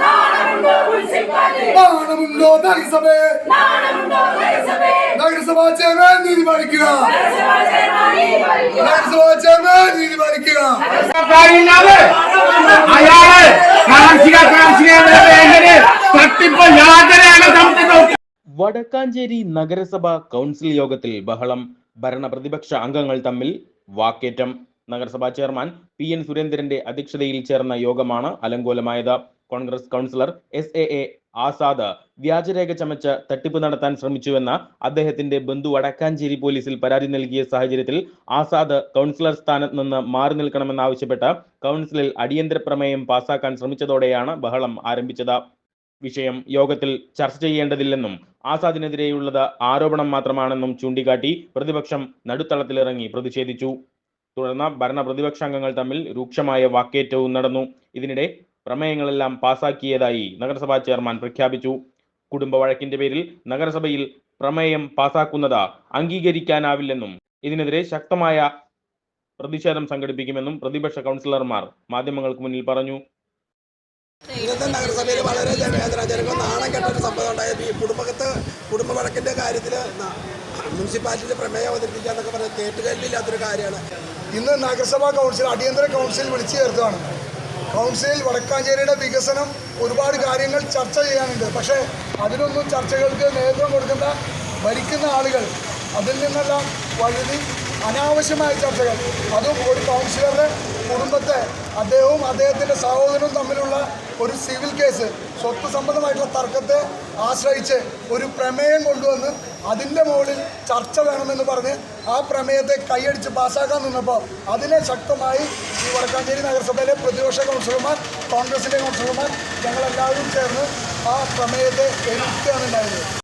നാണമുണ്ടോ നഗരസഭയെ നഗരസഭാ? ചെയർമാൻ നീതി പാലിക്കുക. നഗരസഭാ ചെയർമാൻ നീതി പാലിക്കുക. കാര്യമില്ലാതെ അയാൾ കാർഷിക കാർഷിക മേഖലയെ തട്ടിപ്പ് യാതനയാണ് നടത്തുന്നത് വടക്കാഞ്ചേരി നഗരസഭ കൗൺസിൽ യോഗത്തിൽ ബഹളം. ഭരണ പ്രതിപക്ഷ അംഗങ്ങൾ തമ്മിൽ വാക്കേറ്റം. നഗരസഭാ ചെയർമാൻ പി എൻ സുരേന്ദ്രന്റെ അധ്യക്ഷതയിൽ ചേർന്ന യോഗമാണ് അലങ്കോലമായത്. Congress councillor S A A Azad വ്യാജരേഖ ചമച്ച് തട്ടിപ്പ് നടത്താൻ ശ്രമിച്ചുവെന്ന അദ്ദേഹത്തിന്റെ ബന്ധു വടക്കാഞ്ചേരി പോലീസിൽ പരാതി നൽകിയ സാഹചര്യത്തിൽ ആസാദ് കൗൺസിലർ സ്ഥാനത്ത് നിന്ന് മാറി നിൽക്കണമെന്നാവശ്യപ്പെട്ട് കൗൺസിലിൽ അടിയന്തര പ്രമേയം പാസാക്കാൻ ശ്രമിച്ചതോടെയാണ് ബഹളം ആരംഭിച്ചത്. വിഷയം യോഗത്തിൽ ചർച്ച ചെയ്യേണ്ടതില്ലെന്നും ആസാദിനെതിരെയുള്ളത് ആരോപണം മാത്രമാണെന്നും ചൂണ്ടിക്കാട്ടി പ്രതിപക്ഷം നടുത്തളത്തിലിറങ്ങി പ്രതിഷേധിച്ചു. തുടർന്ന് ഭരണ പ്രതിപക്ഷാംഗങ്ങൾ തമ്മിൽ രൂക്ഷമായ വാക്കേറ്റവും നടന്നു. ഇതിനിടെ പ്രമേയങ്ങളെല്ലാം പാസാക്കിയതായി നഗരസഭാ ചെയർമാൻ പ്രഖ്യാപിച്ചു. കുടുംബ വഴക്കിന്റെ പേരിൽ നഗരസഭയിൽ പ്രമേയം പാസാക്കുന്നത് അംഗീകരിക്കാനാവില്ലെന്നും ഇതിനെതിരെ ശക്തമായ പ്രതിഷേധം സംഘടിപ്പിക്കുമെന്നും പ്രതിപക്ഷ കൗൺസിലർമാർ മാധ്യമങ്ങൾക്ക് മുന്നിൽ പറഞ്ഞു. ഇന്നത്തെ നഗരസഭയിൽ വളരെ വേദനാജനകം നാണം കെട്ട ഒരു സംഭവം ഉണ്ടായത് ഈ കുടുംബത്ത് കുടുംബ വഴക്കിന്റെ കാര്യത്തിൽ മുനിസിപ്പാലിറ്റിയിൽ പ്രമേയം അവതരിപ്പിക്കുക എന്നൊക്കെ പറഞ്ഞാൽ കേട്ടുകേൾവില്ലാത്തൊരു കാര്യമാണ്. ഇന്ന് നഗരസഭാ കൗൺസിൽ അടിയന്തര കൗൺസിൽ വിളിച്ചു ചേർത്തതാണ്. കൗൺസിലിൽ വടക്കാഞ്ചേരിയുടെ വികസനം ഒരുപാട് കാര്യങ്ങൾ ചർച്ച ചെയ്യാനുണ്ട്. പക്ഷേ അതിനൊന്നും ചർച്ചകൾക്ക് നേതൃത്വം കൊടുക്കുന്ന ഭരിക്കുന്ന ആളുകൾ അതിൽ നിന്നെല്ലാം വഴുതി അനാവശ്യമായ ചർച്ചകൾ. അതും ഒരു കൗൺസിലറുടെ കുടുംബത്തെ അദ്ദേഹവും അദ്ദേഹത്തിന്റെ സഹോദരനും തമ്മിലുള്ള ഒരു സിവിൽ കേസ് സ്വത്ത് സംബന്ധമായിട്ടുള്ള തർക്കത്തെ ആശ്രയിച്ച് ഒരു പ്രമേയം കൊണ്ടുവന്ന് അതിന്റെ മുകളിൽ ചർച്ച വേണമെന്ന് പറഞ്ഞ് ആ പ്രമേയത്തെ കൈയടിച്ച് പാസ്സാക്കാൻ നിന്നപ്പോൾ അതിനെ ശക്തമായി ഈ വടക്കാഞ്ചേരി നഗരസഭയിലെ പ്രതിപക്ഷ കൗൺസിലർമാർ കോൺഗ്രസിന്റെ കൗൺസിലർമാർ ഞങ്ങളെല്ലാവരും ചേർന്ന് ആ പ്രമേയത്തെ എതിർക്കുകയാണ് ഉണ്ടായത്.